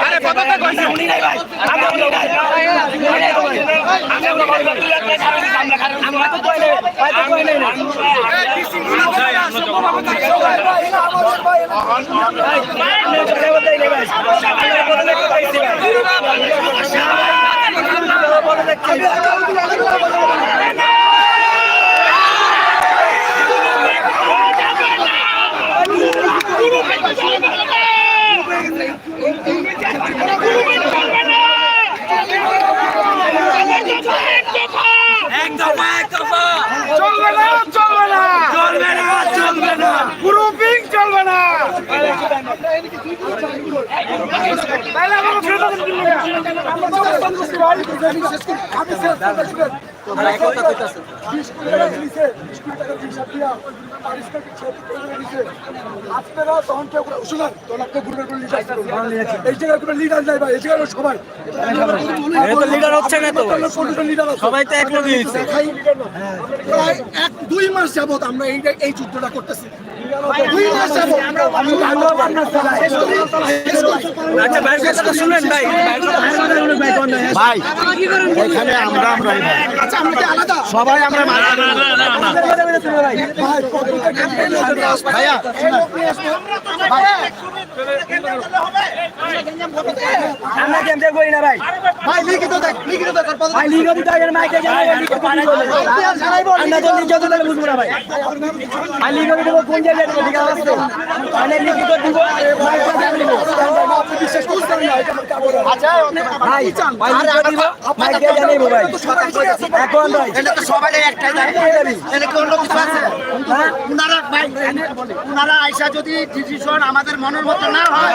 আরে পদত্যাগ উনি নাই ভাই, আমি উনি নাই। উনি নাই তো ভাই। আমি উনি আমরা নাই, ভাই তো কই নাই না। ভাই, আমি তো দেবো দেই নাই ভাই। আমি বলে দেবে, কইছি ভাই। আমি বলে দেখছি চলবে না চলবে না চলবে না চলবে না গ্রুপিং চলবে না তাহলে দিন আপনারা তখন কেউ শুনুন তখন আপনার গ্রুপের কোনো লিডার এই জায়গায় কোনো লিডার নাই ভাই এই জায়গায় সবাই লিডার হচ্ছে না তো সবাই তো এক লগে প্রায় এক দুই মাস যাবত আমরা এই এই যুদ্ধটা করতেছি দুই মাস যাবত আমি ভালো আপনার আচ্ছা ভাইয়ের কথাটা শুনেন ভাই ভাই এখানে আমরা আমরা আচ্ছা সবাই আমরা? ভাইয়া। আমরা কেন দেব করি না ভাই। ভাই লিখিত দেখ লিখিত দেখ ভাই লিখো দিতে আগে মাইকে জানাই লিখো আমরা তো লিখো দিতে বুঝব না ভাই। ভাই লিখো দিতে কোন জায়গায় দেবো ঠিক আছে মানে লিখিত দিব দিব বিশ্বাস করছেন না? কাপড় ভাই ভাই লিখো দিব মাইকে জানাইবো ভাই। এখন ভাই এটা তো সবাই একটাই জানে এটা কি অন্য কিছু আছে? উনারা ভাই উনারা আইসা যদি ডিসিশন আমাদের মনের মতো না হয়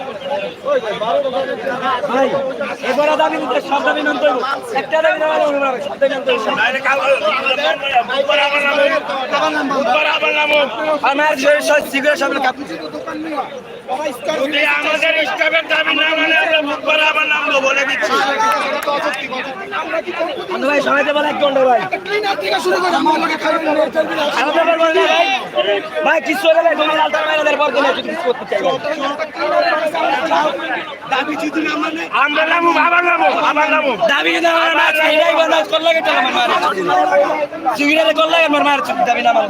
ভাই এবার দাবি দিতে সব দাবি নন্ত একটা দাবি না হলে হবে সব দাবি আমার শরীর সব আমাদের মাইনাদের পর দিলে কিছু করতে চাই দাবি যদি না মানে? আমরা নামবো আবার নামবো আবার নামবো। দাবি না আমার মার এটাই বন্ধ কর লাগে তো আমার মার সিগারেট কর লাগে আমার মার দাবি না আমার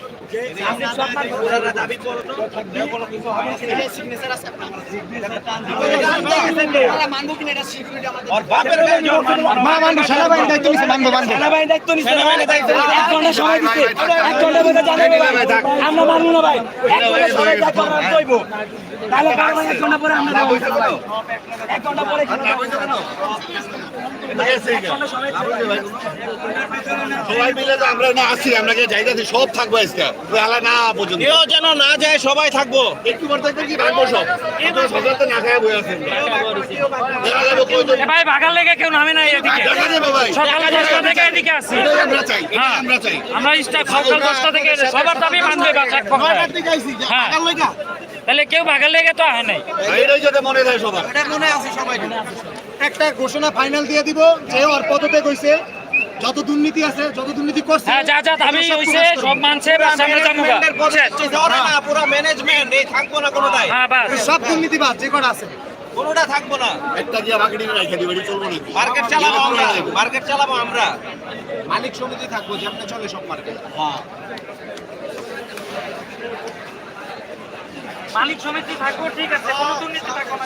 আমরা মানবো না ভাই। এক ঘণ্টা সময় যা তাহলে কার এক ঘণ্টা পরে আমরা এক ঘণ্টা পরে। সবাই মিলে তো আমরা না আসছি আমরা কে যাইতেছি সব থাকব আজকে। আলা না পর্যন্ত। কেউ যেন না যায় সবাই থাকব। একটু পর থাকবে কি ভাগবো সব। সকাল তো না খায় বই আছেন। দেখা যাবে কয়জন ভাই বাগান লেগে কেউ নামে নাই এদিকে। সকালে দশটা থেকে এদিকে আসি। আমরা চাই আমরা চাই। আমরা সকাল দশটা থেকে সবার দাবি মানবে বাচ্চা হ্যাঁ। তাহলে কেউ বাগান লেগে তো আহে নাই। মনে একটা ঘোষণা ফাইনাল দিয়ে দিব যে ওর পদত্যাগ হইছে। যত দুর্নীতি আছে যত দুর্নীতি করছে হ্যাঁ যা যা দাবি হইছে সব মানছে বাস আমরা যাব পুরো ম্যানেজমেন্ট এই থাকব না হ্যাঁ বাস। সব দুর্নীতিবাদ যে কটা আছে। কোনোটা থাকব না। একটা চলবো মার্কেট চালাবো আমরা। মার্কেট চালাবো আমরা। মালিক সমিতি থাকব যেমন চলে সব মার্কেট মালিক সমিতি থাকব ঠিক আছে কোনো দুর্নীতি থাকব না